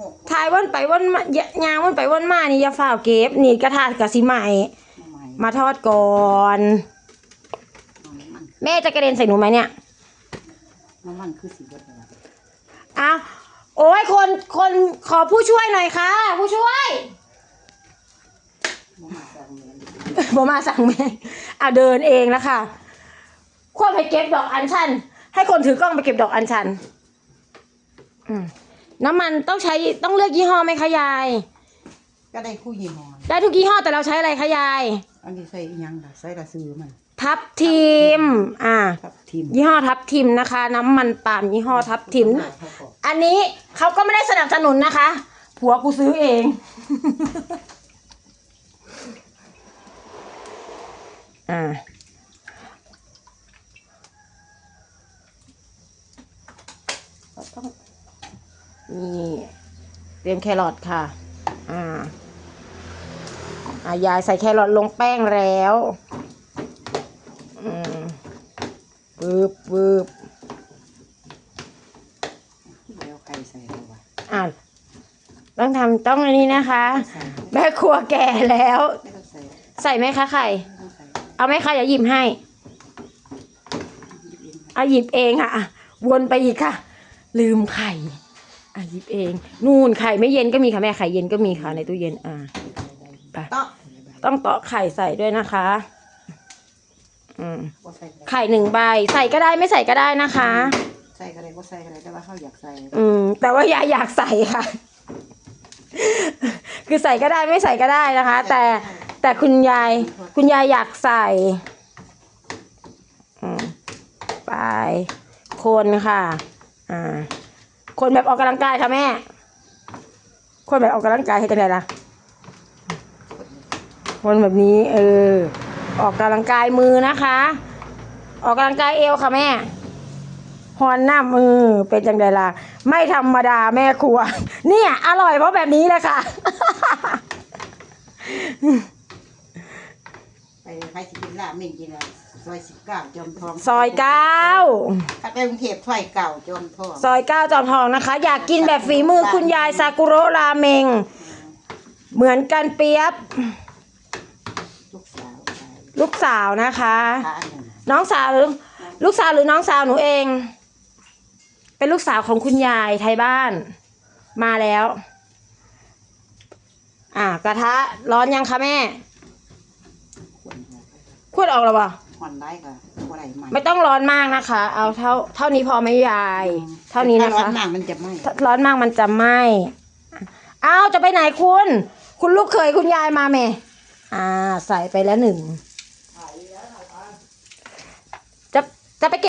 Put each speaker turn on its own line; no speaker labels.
หก
ถ่ายวนไปวนมายางวนไปวนมานี่อย่าฝ่าวเก็บ นี่กระทะกะสิใหม่
ใหม่
มาทอดก่อน
น้ำมัน
แม่จะกระเด็นใส่หนูไหมเนี่ย
น้ำมันคือสีเบิดเลย
อ้าวโอ้ยคนคนขอผู้ช่วยหน่อยค่ะ ผู้ช่วย
น้ำมันแซงเงิน
บอมาสั่งแม่อะเดินเองแล้วค่ะควรไปเก็บดอกอัญชัน ให้คนถือกล้องไปเก็บดอกอัญชัน อืม น้ำมันต้องใช้ต้องเลือกยี่ห้อไหมคะยาย
ก็ได้คู่ยี่ห้อ
ได้ทุกยี่ห้อแต่เราใช้อะไรคะยาย
อันนี้ใส่อิหยังล่ะใส่ละซื้อมัน
ทับทิมอ่า
ครับทีม
ยี่ห้อทับทิมนะคะ น้ำมันปาล์มยี่ห้อทับทิม
เขาบอก
อันนี้เขาก็ไม่ได้สนับสนุนนะคะ ผัวกูซื้อเอง อ่า นี่เตรียมแครอทค่ะ อ่า อ่ายายใส่แครอทลงแป้งแล้วอืมปึ๊บปึ๊บ
แล้วใครใส่แล้ววะ
อ่าต้องทำต้องอันนี้นะคะ
ใส่
แม่ครัวแก่แล้ว
ไม่ต้องใส่
ใส่ไหมคะไข่
ไม่ต้องใส่
เอาไหมคะอย่าหยิบให้
ยิบเอง
เอาหยิบเองค่ะอะวนไปอีกค่ะ ลืมไข่ อะหยิบเอง นู่นไข่ไม่เย็นก็มีค่ะแม่ไข่เย็นก็มีค่ะในตู้เย็นอ่าไป
ต๊อก
ต้องเตาะไข่ใส่ด้วยนะคะอืม
บ่ใส่ก็ได้
ไข่หนึ่งใบ ใส่ก็ได้ไม่ใส่ก็ได้นะคะ
ใส่ก็ได้บ่ใส่ก็ได้แต่ว่าเขาอยากใส่
อืม แต่ว่ายายอยากใส่ค่ะ คือใส่ก็ได้ไม่ใส่ก็ได้นะคะ แต่แต่คุณยาย คุณยายอยากใส่ อืมไป คนค่ะ อ่า คนแบบออกกำลังกายค่ะแม่ คนแบบออกกำลังกายให้จังไงล่ะคนแบบนี้ เออ ออกกำลังกายมือนะคะ ออกกำลังกายเอวค่ะแม่ฮอนหน้ามือเป็นจังไดล่ะไม่ธรรมดาแม่ครัว เนี่ย อร่อยเพราะแบบนี้แหละค่ะ
ไปใครสิกินลาบไม่กินแล้วซอยสิบเก้าจอมทอง
ซอยเก้า
ถ้าไปกรุงเทพซอยเก่าจอมทอง
ซอยเก้าจอมทองนะคะ อยากกินแบบฝีมือคุณยายซากุโระราเมง เหมือนกันเปียบ
ลูกสาวไป
ลูกสาวนะคะ
พระอันหนึ่ง
น้องสาวหรือลูกสาวหรือน้องสาวหนูเอง เป็นลูกสาวของคุณยายไทยบ้าน มาแล้ว อ่ากระทะร้อนยังคะแม่
ควรจะ
พูดออกแล้ววะ
หอนได้ค่ะบ่ได้ใหม่
ไม่ต้องร้อนมากนะคะ เอาเท่าเท่านี้พอไหมยาย เท่านี้นะ
ถ้ร้อ
คะ
นมากมันจะไหม้
ถ้าร้อนมากมันจะไหม้อ้าวจะไปไหนคุณ คุณลูกเคยคุณยายมาไหมอ่า ใส่ไปแล้วหนึ่ง จะจะไปเก็บ